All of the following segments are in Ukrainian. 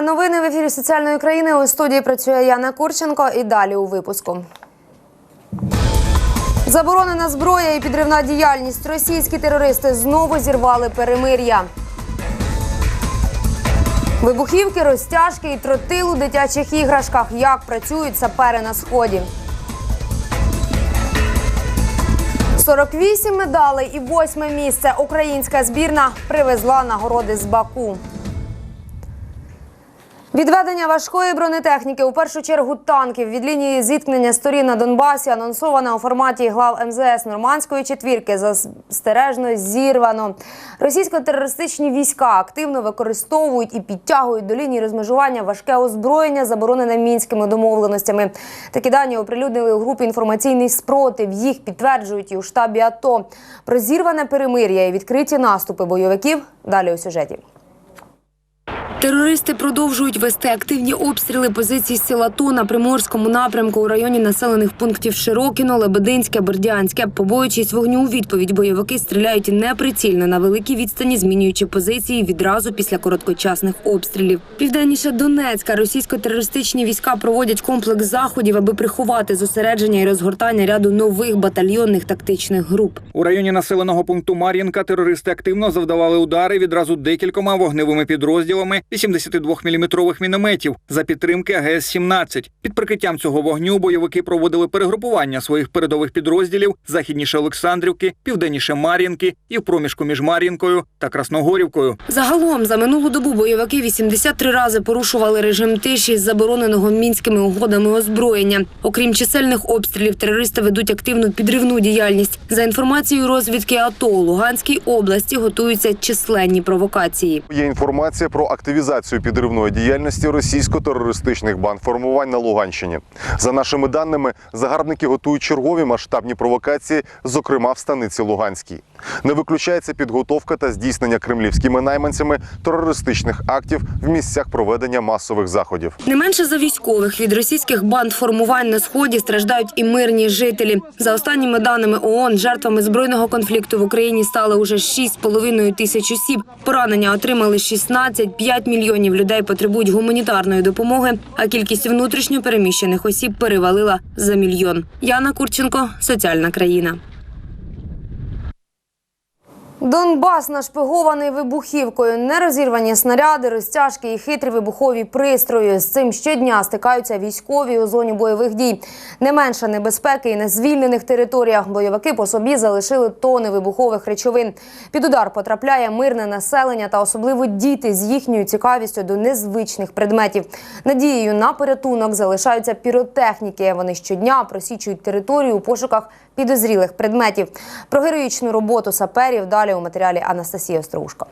Новини в ефірі соціальної країни. У студії працює Яна Курченко. І далі у випуску. Заборонена зброя і підривна діяльність. Російські терористи знову зірвали перемир'я. Вибухівки, розтяжки і тротил у дитячих іграшках. Як працюють сапери на сході. 48 медалей і восьме місце. Українська збірна привезла нагороди з Баку. Відведення важкої бронетехніки у першу чергу танків від лінії зіткнення сторін на Донбасі анонсоване у форматі глав МЗС Нормандської четвірки застережно зірвано. Російсько-терористичні війська активно використовують і підтягують до лінії розмежування важке озброєння, заборонене мінськими домовленостями. Такі дані оприлюднили у групі інформаційний спротив. Їх підтверджують і у штабі АТО. Про зірване перемир'я і відкриті наступи бойовиків далі у сюжеті. Терористи продовжують вести активні обстріли позицій сил АТО на приморському напрямку у районі населених пунктів Широкіно, Лебединське, Бердянське. Побоюючись вогню у відповідь, бойовики стріляють неприцільно на великій відстані, змінюючи позиції відразу після короткочасних обстрілів. Південніше Донецька російсько-терористичні війська проводять комплекс заходів, аби приховати зосередження і розгортання ряду нових батальйонних тактичних груп. У районі населеного пункту Мар'їнка терористи активно завдавали удари відразу декількома вогневими підрозділами 82-мм мінометів за підтримки АГС-17. Під прикриттям цього вогню бойовики проводили перегрупування своїх передових підрозділів західніше Олександрівки, південніше Мар'їнки і в проміжку між Мар'їнкою та Красногорівкою. Загалом за минулу добу бойовики 83 рази порушували режим тиші з забороненого мінськими угодами озброєння. Окрім чисельних обстрілів, терористи ведуть активну підривну діяльність. За інформацією розвідки АТО у Луганській області готуються численні провокації. Є інформація про активізацію підривної діяльності російсько-терористичних бандформувань на Луганщині. За нашими даними, загарбники готують чергові масштабні провокації, зокрема в станиці Луганській. Не виключається підготовка та здійснення кремлівськими найманцями терористичних актів в місцях проведення масових заходів. Не менше за військових від російських банд формувань на сході страждають і мирні жителі. За останніми даними ООН, жертвами збройного конфлікту в Україні стали уже 6,5 тисяч осіб. Поранення отримали 16, 5 мільйонів людей потребують гуманітарної допомоги, а кількість внутрішньо переміщених осіб перевалила за мільйон. Яна Курченко, соціальна країна. Донбас нашпигований вибухівкою, нерозірвані снаряди, розтяжки і хитрі вибухові пристрої. З цим щодня стикаються військові у зоні бойових дій. Не менше небезпеки і на звільнених територіях. Бойовики по собі залишили тони вибухових речовин. Під удар потрапляє мирне населення та особливо діти з їхньою цікавістю до незвичних предметів. Надією на порятунок залишаються піротехніки. Вони щодня просічують територію у пошуках підозрілих предметів. Про героїчну роботу саперів далі у матеріалі Анастасії Остроушко.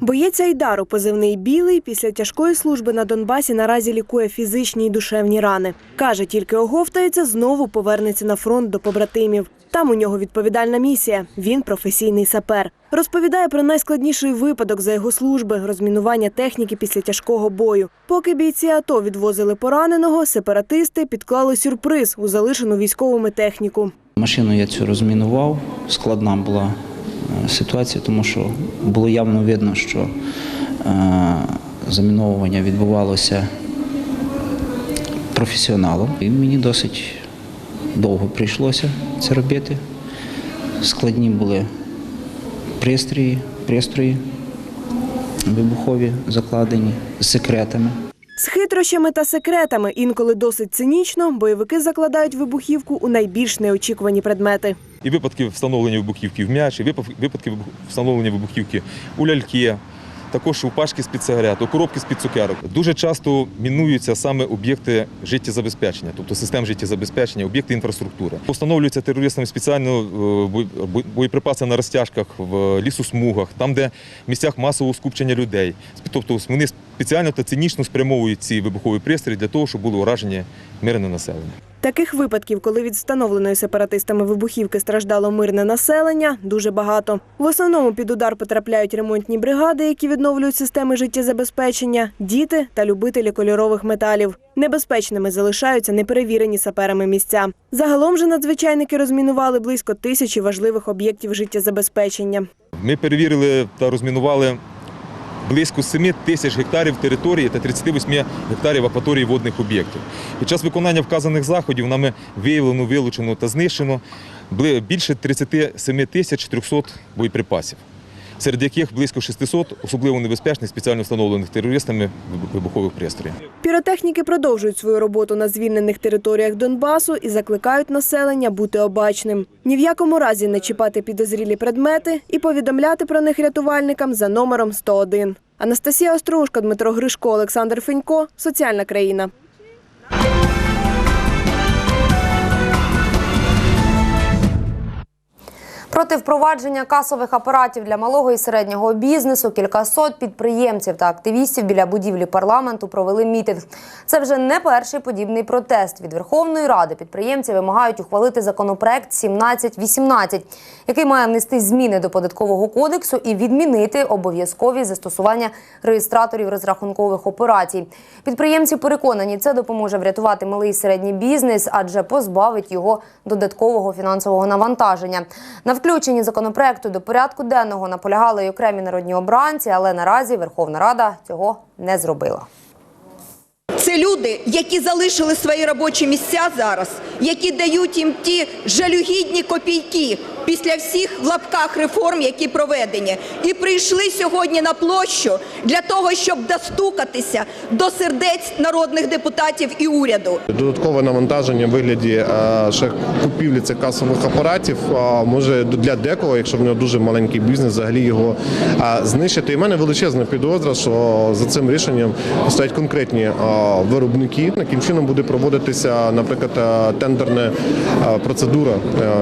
Боєць Айдару, позивний білий, після тяжкої служби на Донбасі наразі лікує фізичні й душевні рани. Каже, тільки оговтається, знову повернеться на фронт до побратимів. Там у нього відповідальна місія. Він професійний сапер. Розповідає про найскладніший випадок за його служби розмінування техніки після тяжкого бою. Поки бійці АТО відвозили пораненого, сепаратисти підклали сюрприз у залишену військовими техніку. Машину я цю розмінував. Складна була е, ситуація, тому що було явно видно, що е, заміновування відбувалося професіоналом. І мені досить довго прийшлося це робити. Складні були пристрої, пристрої вибухові закладені з секретами. З хитрощами та секретами, інколи досить цинічно, бойовики закладають вибухівку у найбільш неочікувані предмети. і випадки встановлення вибухівки в м'яч, і випадки встановлення вибухівки у ляльки, також у пашки з-під сигарет, у коробки з-під цукерок. Дуже часто мінуються саме об'єкти життєзабезпечення, тобто систем життєзабезпечення, об'єкти інфраструктури. Встановлюються терористами спеціально е, боєприпаси на розтяжках, в лісосмугах, там, де в місцях масового скупчення людей. Тобто вони спеціально та цинічно спрямовують ці вибухові пристрої для того, щоб було уражені мирне населення. Таких випадків, коли від встановленої сепаратистами вибухівки страждало мирне населення, дуже багато. В основному під удар потрапляють ремонтні бригади, які відновлюють системи життєзабезпечення, діти та любителі кольорових металів. Небезпечними залишаються неперевірені саперами місця. Загалом же надзвичайники розмінували близько тисячі важливих об'єктів життєзабезпечення. Ми перевірили та розмінували близько 7 тисяч гектарів території та 38 гектарів акваторії водних об'єктів. Під час виконання вказаних заходів нами виявлено, вилучено та знищено більше 37 тисяч 300 боєприпасів, серед яких близько 600 особливо небезпечних спеціально встановлених терористами вибухових пристроїв. Піротехніки продовжують свою роботу на звільнених територіях Донбасу і закликають населення бути обачним. Ні в якому разі не чіпати підозрілі предмети і повідомляти про них рятувальникам за номером 101. Анастасія Острушка, Дмитро Гришко, Олександр Фенько. Соціальна країна. Проти впровадження касових апаратів для малого і середнього бізнесу кількасот підприємців та активістів біля будівлі парламенту провели мітинг. Це вже не перший подібний протест. Від Верховної Ради підприємці вимагають ухвалити законопроект 1718, який має внести зміни до податкового кодексу і відмінити обов'язкові застосування реєстраторів розрахункових операцій. Підприємці переконані, це допоможе врятувати малий і середній бізнес, адже позбавить його додаткового фінансового навантаження. На включенні законопроекту до порядку денного наполягали й окремі народні обранці, але наразі Верховна Рада цього не зробила. Це люди, які залишили свої робочі місця зараз, які дають їм ті жалюгідні копійки після всіх в лапках реформ, які проведені, і прийшли сьогодні на площу для того, щоб достукатися до сердець народних депутатів і уряду. Додаткове навантаження в вигляді е, ще купівлі цих касових апаратів е, може для декого, якщо в нього дуже маленький бізнес, взагалі його е, знищити. І в мене величезна підозра, що за цим рішенням стоять конкретні виробники. Яким чином буде проводитися, наприклад, тендерна процедура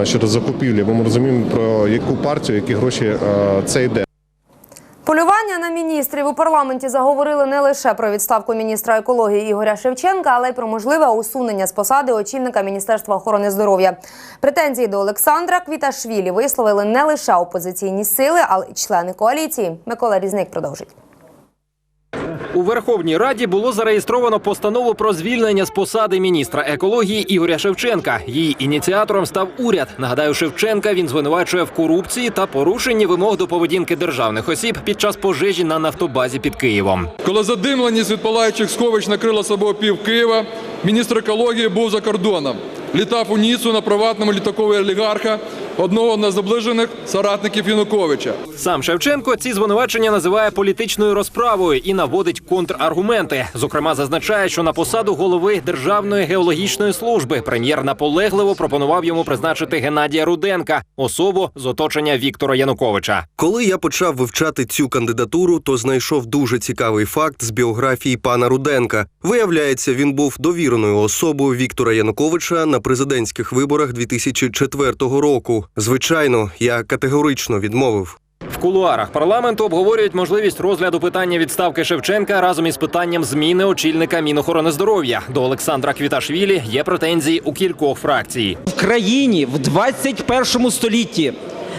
щодо закупівлі, розуміємо про яку партію, які гроші е, це йде. Полювання на міністрів у парламенті заговорили не лише про відставку міністра екології Ігоря Шевченка, але й про можливе усунення з посади очільника Міністерства охорони здоров'я. Претензії до Олександра Квіташвілі висловили не лише опозиційні сили, але й члени коаліції. Микола Різник продовжить. У Верховній Раді було зареєстровано постанову про звільнення з посади міністра екології Ігоря Шевченка. Її ініціатором став уряд. Нагадаю, Шевченка він звинувачує в корупції та порушенні вимог до поведінки державних осіб під час пожежі на нафтобазі під Києвом. Коли задимленість від палаючих сховищ накрила собою пів Києва, міністр екології був за кордоном. Літав у Ніцу на приватному літакові олігарха, одного з найзаближених соратників Януковича. Сам Шевченко ці звинувачення називає політичною розправою і наводить контраргументи. Зокрема, зазначає, що на посаду голови Державної геологічної служби прем'єр наполегливо пропонував йому призначити Геннадія Руденка, особу з оточення Віктора Януковича. Коли я почав вивчати цю кандидатуру, то знайшов дуже цікавий факт з біографії пана Руденка. Виявляється, він був довіреною особою Віктора Януковича на президентських виборах 2004 року. Звичайно, я категорично відмовив. В кулуарах парламенту обговорюють можливість розгляду питання відставки Шевченка разом із питанням зміни очільника Мінохорони здоров'я. До Олександра Квіташвілі є претензії у кількох фракцій. В країні в 21 столітті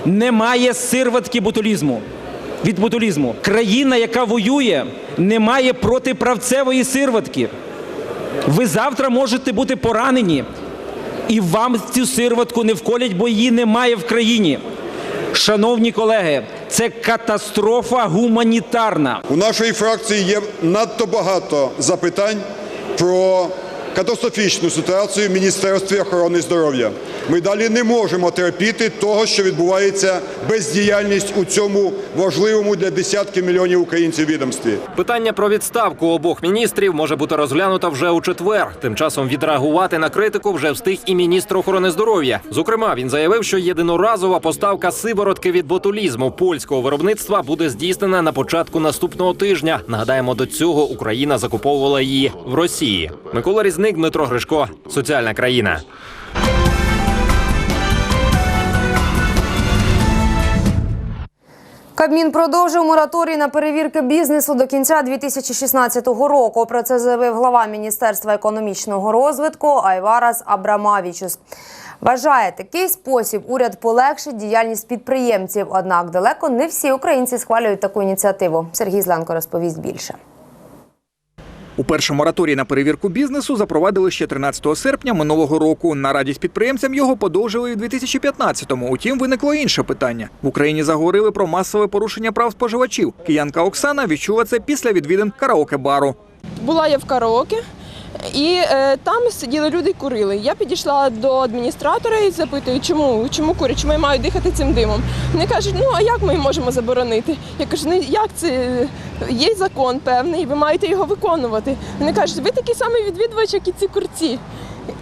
немає сирватки ботулізму. Від ботулізму. Країна, яка воює, не має протиправцевої сирватки. Ви завтра можете бути поранені, і вам цю сирватку не вколять, бо її немає в країні. Шановні колеги, це катастрофа гуманітарна. У нашої фракції є надто багато запитань про катастрофічну ситуацію в Міністерстві охорони здоров'я. Ми далі не можемо терпіти того, що відбувається бездіяльність у цьому важливому для десятків мільйонів українців відомстві. Питання про відставку обох міністрів може бути розглянуто вже у четвер. Тим часом відреагувати на критику вже встиг і міністр охорони здоров'я. Зокрема, він заявив, що єдиноразова поставка сиворотки від ботулізму польського виробництва буде здійснена на початку наступного тижня. Нагадаємо, до цього Україна закуповувала її в Росії. Микола Різник, Дмитро Гришко, соціальна країна. Кабмін продовжив мораторій на перевірки бізнесу до кінця 2016 року. Про це заявив глава Міністерства економічного розвитку Айварас Абрамавічус. Вважає, такий спосіб уряд полегшить діяльність підприємців. Однак далеко не всі українці схвалюють таку ініціативу. Сергій Зленко розповість більше. Уперше мораторій на перевірку бізнесу запровадили ще 13 серпня минулого року. На радість підприємцям його подовжили і в 2015-му. Утім, виникло інше питання. В Україні заговорили про масове порушення прав споживачів. Киянка Оксана відчула це після відвідин караоке-бару. Була я в караоке, і е, там сиділи люди і курили. Я підійшла до адміністратора і запитую, чому, чому курять, чому я маю дихати цим димом. Вони кажуть, ну а як ми можемо заборонити? Я кажу, ну як це є закон певний, ви маєте його виконувати. Вони кажуть, ви такий самий відвідувач, як і ці курці.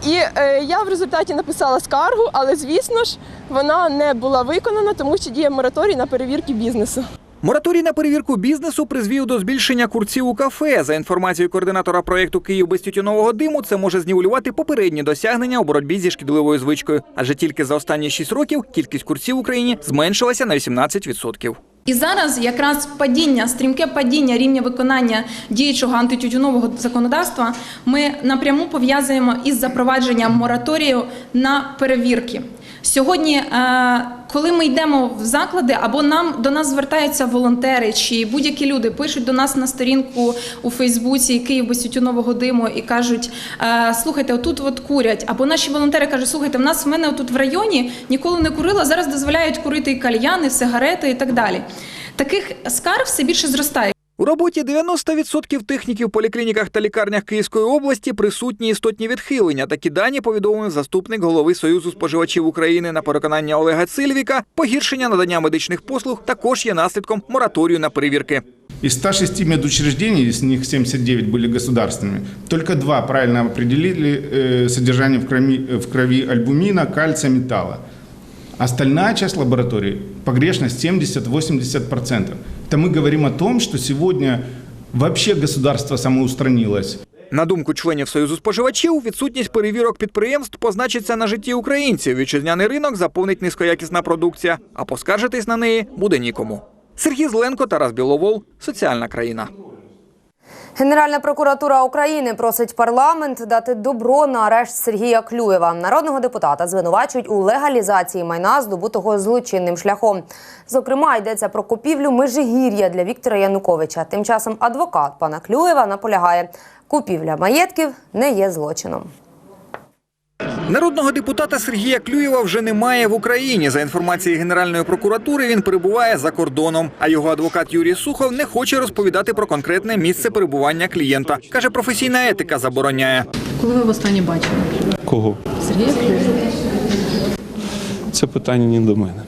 І е, я в результаті написала скаргу, але звісно ж вона не була виконана, тому що діє мораторій на перевірки бізнесу. Мораторій на перевірку бізнесу призвів до збільшення курців у кафе. За інформацією координатора проєкту Київ без тютюнового диму, це може знівелювати попередні досягнення у боротьбі зі шкідливою звичкою. Адже тільки за останні 6 років кількість курців в Україні зменшилася на 18%. І зараз якраз падіння, стрімке падіння рівня виконання діючого антитютюнового законодавства ми напряму пов'язуємо із запровадженням мораторію на перевірки. Сьогодні, е, коли ми йдемо в заклади, або нам до нас звертаються волонтери чи будь-які люди пишуть до нас на сторінку у Фейсбуці Київ без тютюнового диму і кажуть: е, слухайте, отут от курять. Або наші волонтери кажуть, слухайте, в нас в мене тут в районі ніколи не курила, зараз дозволяють курити і кальяни, сигарети і так далі. Таких скарг все більше зростає. У роботі 90% техніків в поліклініках та лікарнях Київської області присутні істотні відхилення. Такі дані повідомив заступник голови Союзу споживачів України на переконання Олега Цильвіка. Погіршення надання медичних послуг також є наслідком мораторію на перевірки. Из 106 медучреждений, из них 79 были государственными, только два правильно определили э, содержание в крови, в крови альбумина, кальция, металла. Остальная часть лабораторий, погрешность 70-80%. Это мы говорим о том, что сегодня вообще государство самоустранилось. На думку членів Союзу споживачів, відсутність перевірок підприємств позначиться на житті українців. Вітчизняний ринок заповнить низькоякісна продукція, а поскаржитись на неї буде нікому. Сергій Зленко, Тарас Біловол, соціальна країна. Генеральна прокуратура України просить парламент дати добро на арешт Сергія Клюєва. Народного депутата звинувачують у легалізації майна, здобутого злочинним шляхом. Зокрема, йдеться про купівлю межигір'я для Віктора Януковича. Тим часом адвокат пана Клюєва наполягає, купівля маєтків не є злочином. Народного депутата Сергія Клюєва вже немає в Україні. За інформацією Генеральної прокуратури, він перебуває за кордоном. А його адвокат Юрій Сухов не хоче розповідати про конкретне місце перебування клієнта. каже, професійна етика забороняє. Коли ви востаннє бачили? Кого? Сергія Клюєва. Це питання не до мене.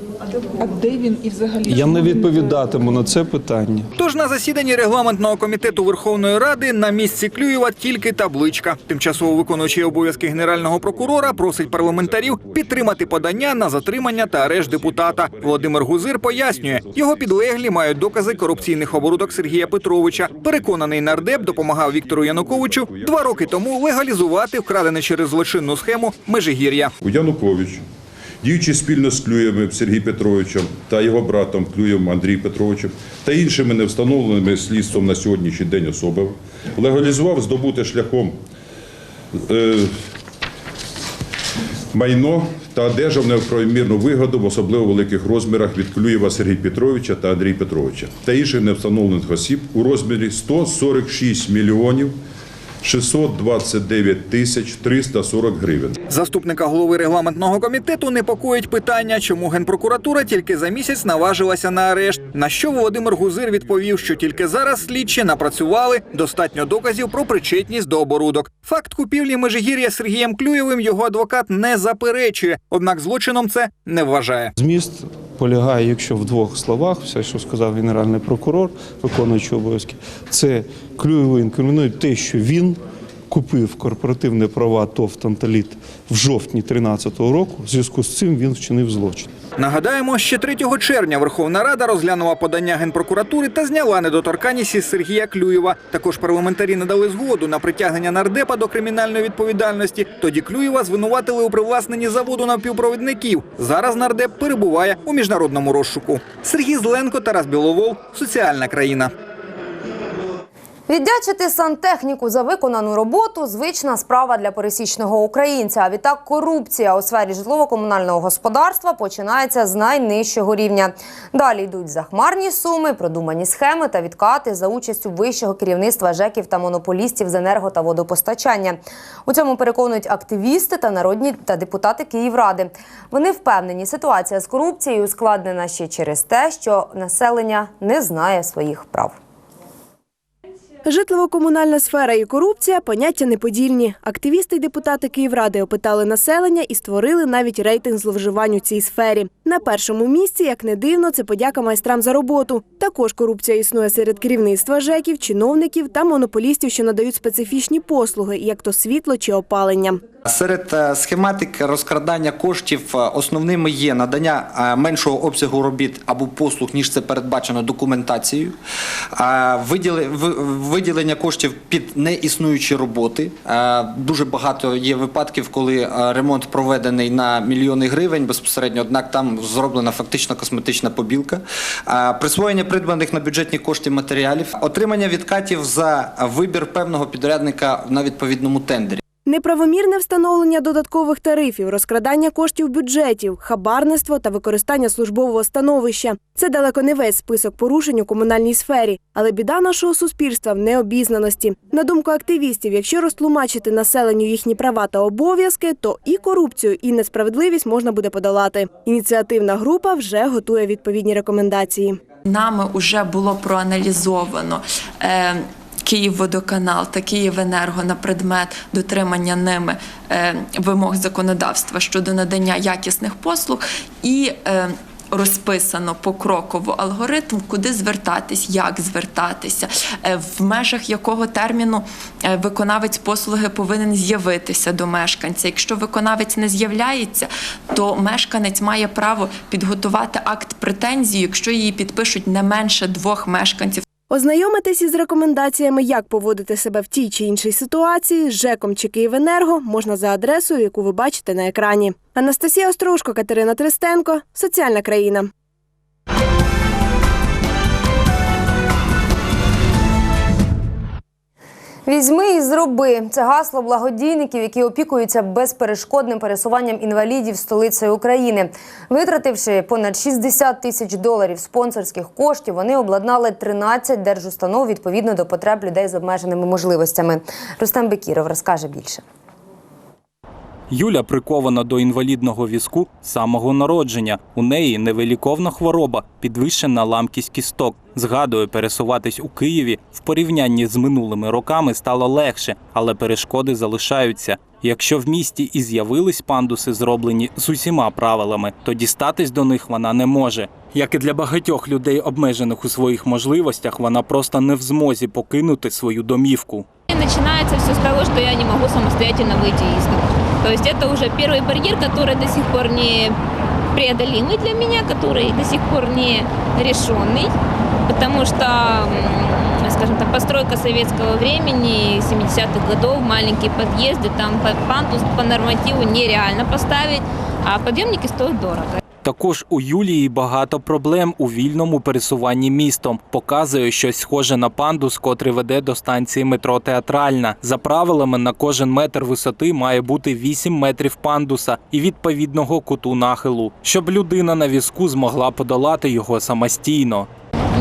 А де він і взагалі? Я не відповідатиму на це питання. Тож на засіданні регламентного комітету Верховної Ради на місці Клюєва тільки табличка. Тимчасово виконуючий обов'язки генерального прокурора просить парламентарів підтримати подання на затримання та арешт депутата. Володимир Гузир пояснює, його підлеглі мають докази корупційних оборудок Сергія Петровича. Переконаний нардеп допомагав Віктору Януковичу два роки тому легалізувати вкрадене через злочинну схему Межигір'я. У Янукович, діючи спільно з Клюєвим Сергій Петровичем та його братом Клюєвим Андрій Петровичем та іншими невстановленими слідством на сьогоднішній день особами, легалізував здобути шляхом е, майно та одержав неправомірну вигоду в особливо великих розмірах від Клюєва Сергія Петровича та Андрія Петровича та інших невстановлених осіб у розмірі 146 мільйонів 629 тисяч 340 гривень. Заступника голови регламентного комітету непокоїть питання, чому генпрокуратура тільки за місяць наважилася на арешт. На що Володимир Гузир відповів, що тільки зараз слідчі напрацювали достатньо доказів про причетність до оборудок. Факт купівлі Межигір'я Сергієм Клюєвим його адвокат не заперечує, однак злочином це не вважає. Зміст полягає, якщо в двох словах, все, що сказав генеральний прокурор, виконуючий обов'язки, це клюєво інкримінують те, що він купив корпоративні права ТОВ «Танталіт» в жовтні 2013 року. В зв'язку з цим він вчинив злочин. Нагадаємо, ще 3 червня Верховна Рада розглянула подання генпрокуратури та зняла недоторканність із Сергія Клюєва. Також парламентарі надали згоду на притягнення нардепа до кримінальної відповідальності. Тоді Клюєва звинуватили у привласненні заводу напівпровідників. Зараз нардеп перебуває у міжнародному розшуку. Сергій Зленко, Тарас Біловол, соціальна країна. Віддячити сантехніку за виконану роботу звична справа для пересічного українця. А відтак корупція у сфері житлово-комунального господарства починається з найнижчого рівня. Далі йдуть захмарні суми, продумані схеми та відкати за участю вищого керівництва ЖЕКів та монополістів з енерго та водопостачання. У цьому переконують активісти та народні та депутати Київради. Вони впевнені, ситуація з корупцією ускладнена ще через те, що населення не знає своїх прав. Житлово-комунальна сфера і корупція поняття неподільні. Активісти й депутати Київради опитали населення і створили навіть рейтинг зловживань у цій сфері. На першому місці, як не дивно, це подяка майстрам за роботу. Також корупція існує серед керівництва ЖЕКів, чиновників та монополістів, що надають специфічні послуги, як то світло чи опалення. Серед е, схематик розкрадання коштів е, основними є надання е, меншого обсягу робіт або послуг, ніж це передбачено документацією, виділи- виділення коштів під неіснуючі роботи. Е, Дуже багато є випадків, коли е, ремонт проведений на мільйони гривень безпосередньо, однак там зроблена фактично косметична побілка. Е, Присвоєння придбаних на бюджетні кошти матеріалів, отримання відкатів за вибір певного підрядника на відповідному тендері. Неправомірне встановлення додаткових тарифів, розкрадання коштів бюджетів, хабарництво та використання службового становища це далеко не весь список порушень у комунальній сфері, але біда нашого суспільства в необізнаності. На думку активістів, якщо розтлумачити населенню їхні права та обов'язки, то і корупцію, і несправедливість можна буде подолати. Ініціативна група вже готує відповідні рекомендації. Нами вже було проаналізовано. Е, Київводоканал та Київенерго на предмет дотримання ними е, вимог законодавства щодо надання якісних послуг і е, розписано покроково алгоритм, куди звертатись, як звертатися, е, в межах якого терміну виконавець послуги повинен з'явитися до мешканця. Якщо виконавець не з'являється, то мешканець має право підготувати акт претензії, якщо її підпишуть не менше двох мешканців. Ознайомитись із рекомендаціями, як поводити себе в тій чи іншій ситуації з ЖЕКом чи Київенерго можна за адресою, яку ви бачите на екрані. Анастасія Острожко, Катерина Тристенко, Соціальна країна. Візьми і зроби це гасло благодійників, які опікуються безперешкодним пересуванням інвалідів столицею України. Витративши понад 60 тисяч доларів спонсорських коштів, вони обладнали 13 держустанов відповідно до потреб людей з обмеженими можливостями. Рустам Бекіров розкаже більше. Юля прикована до інвалідного візку з самого народження. У неї невиліковна хвороба, підвищена ламкість кісток. Згадує, пересуватись у Києві в порівнянні з минулими роками стало легше, але перешкоди залишаються. Якщо в місті і з'явились пандуси, зроблені з усіма правилами, то дістатись до них вона не може. Як і для багатьох людей, обмежених у своїх можливостях, вона просто не в змозі покинути свою домівку. И начинается все с того, что я не могу самостоятельно выйти из дома. То есть это уже первый барьер, который до сих пор не преодолимый для меня, который до сих пор не решенный, потому что, скажем так, постройка советского времени, 70-х годов, маленькие подъезды, там под пандус по нормативу нереально поставить, а подъемники стоят дорого. Також у Юлії багато проблем у вільному пересуванні містом. Показує щось схоже на пандус, котрий веде до станції метро Театральна. За правилами на кожен метр висоти має бути 8 метрів пандуса і відповідного куту нахилу, щоб людина на візку змогла подолати його самостійно.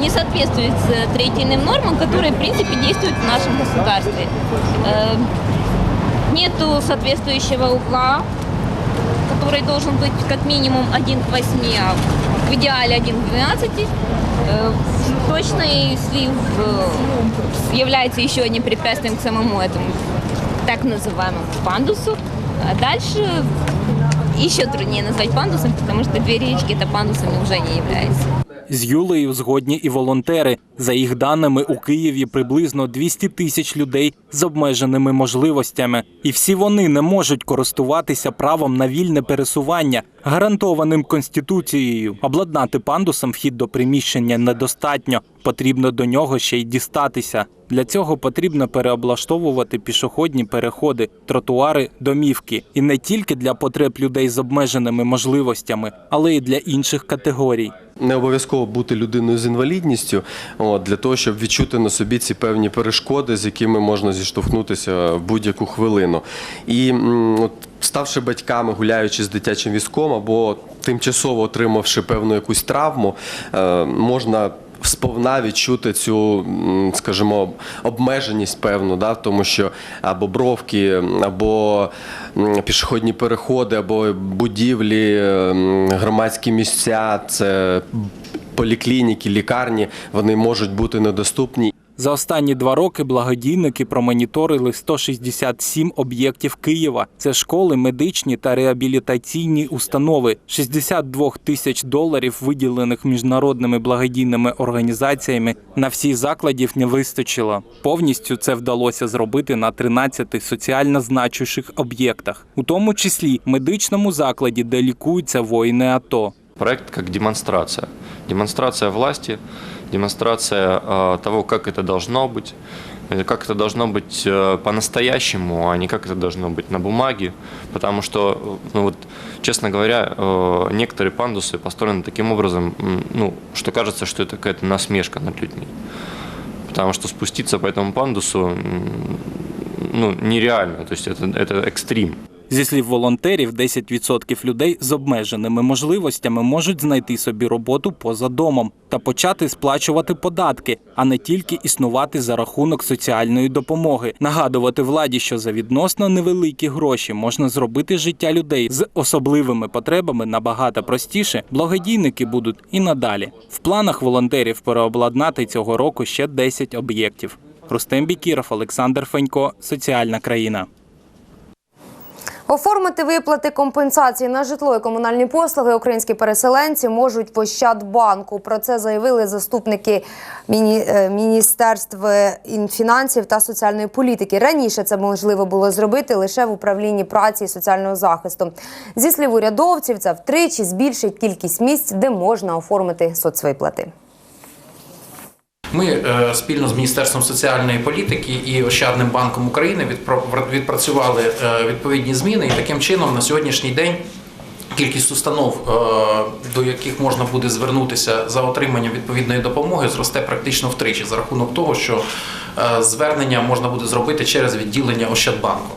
не соответствует э, третийным нормам, которые, в принципе, действуют в нашем государстве. Э, Нету соответствующего угла, который должен быть как минимум 1 к 8, а в идеале 1 к 12. Э, Точный слив э, является еще одним препятствием к самому этому так называемому пандусу. А дальше еще труднее назвать пандусом, потому что две речки это пандусами уже не являются. З Юлею згодні і волонтери. За їх даними, у Києві приблизно 200 тисяч людей з обмеженими можливостями, і всі вони не можуть користуватися правом на вільне пересування, гарантованим конституцією. Обладнати пандусом вхід до приміщення недостатньо. Потрібно до нього ще й дістатися. Для цього потрібно переоблаштовувати пішохідні переходи, тротуари, домівки, і не тільки для потреб людей з обмеженими можливостями, але й для інших категорій. Не обов'язково бути людиною з інвалідністю, от, для того, щоб відчути на собі ці певні перешкоди, з якими можна зіштовхнутися в будь-яку хвилину. І от, ставши батьками, гуляючи з дитячим візком або тимчасово отримавши певну якусь травму, е, можна сповна відчути цю, скажімо, обмеженість певну, да, тому що або бровки, або пішохідні переходи, або будівлі, громадські місця, це поліклініки, лікарні, вони можуть бути недоступні. За останні два роки благодійники промоніторили 167 об'єктів Києва. Це школи, медичні та реабілітаційні установи. 62 тисяч доларів, виділених міжнародними благодійними організаціями, на всі закладів не вистачило. Повністю це вдалося зробити на 13 соціально значущих об'єктах, у тому числі медичному закладі, де лікуються воїни АТО. Проект как демонстрация. Демонстрация власти, демонстрация э, того, как это должно быть, э, как это должно быть э, по-настоящему, а не как это должно быть на бумаге. Потому что, э, ну вот, честно говоря, некоторые пандусы построены таким образом, ну, что кажется, что это какая-то насмешка над людьми. Потому что спуститься по этому пандусу ну, нереально, то есть это, это экстрим. Зі слів волонтерів, 10% людей з обмеженими можливостями можуть знайти собі роботу поза домом та почати сплачувати податки, а не тільки існувати за рахунок соціальної допомоги. Нагадувати владі, що за відносно невеликі гроші можна зробити життя людей з особливими потребами набагато простіше. Благодійники будуть і надалі. В планах волонтерів переобладнати цього року ще 10 об'єктів. Рустем Бікіров, Олександр Фенько, Соціальна країна. Оформити виплати компенсації на житло і комунальні послуги українські переселенці можуть в Ощадбанку. Про це заявили заступники міні... е, Міністерств фінансів та соціальної політики. Раніше це можливо було зробити лише в управлінні праці і соціального захисту. Зі слів урядовців, це втричі збільшить кількість місць, де можна оформити соцвиплати. Ми е, спільно з Міністерством соціальної політики і Ощадним банком України відпрацювали е, відповідні зміни, і таким чином на сьогоднішній день кількість установ, е, до яких можна буде звернутися за отриманням відповідної допомоги, зросте практично втричі за рахунок того, що звернення можна буде зробити через відділення Ощадбанку.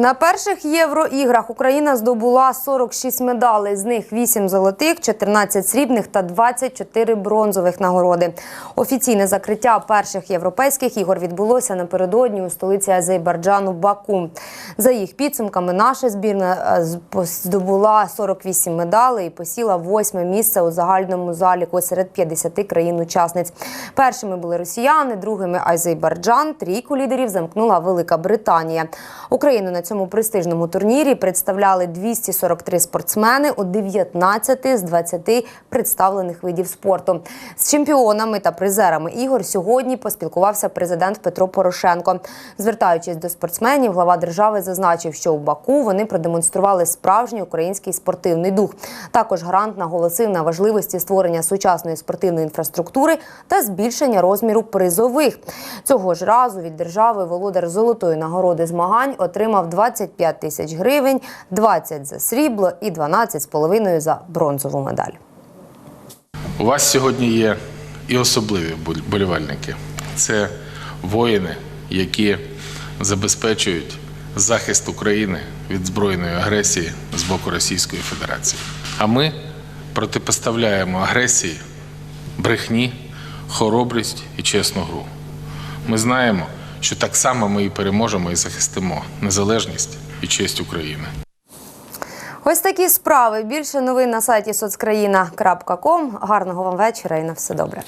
На перших євроіграх Україна здобула 46 медалей, з них 8 золотих, 14 срібних та 24 бронзових нагороди. Офіційне закриття перших європейських ігор відбулося напередодні у столиці Азербайджану Баку. За їх підсумками, наша збірна е, здобула 48 медалей і посіла восьме місце у загальному заліку серед 50 країн-учасниць. Першими були росіяни, другими Азербайджан. Трійку лідерів замкнула Велика Британія. Україну на цьому престижному турнірі представляли 243 спортсмени у 19 з 20 представлених видів спорту. З чемпіонами та призерами ігор сьогодні поспілкувався президент Петро Порошенко. Звертаючись до спортсменів, глава держави зазначив, що у Баку вони продемонстрували справжній український спортивний дух. Також грант наголосив на важливості створення сучасної спортивної інфраструктури та збільшення розміру призових. Цього ж разу від держави володар золотої нагороди змагань отримав 25 тисяч гривень, 20 за срібло і 12,5 за бронзову медаль. У вас сьогодні є і особливі болівальники. Це воїни, які забезпечують захист України від збройної агресії з боку Російської Федерації. А ми протипоставляємо агресії, брехні, хоробрість і чесну гру. Ми знаємо, що так само ми і переможемо і захистимо незалежність і честь України. Ось такі справи. Більше новин на сайті соцкраїна.ком. Гарного вам вечора і на все добре.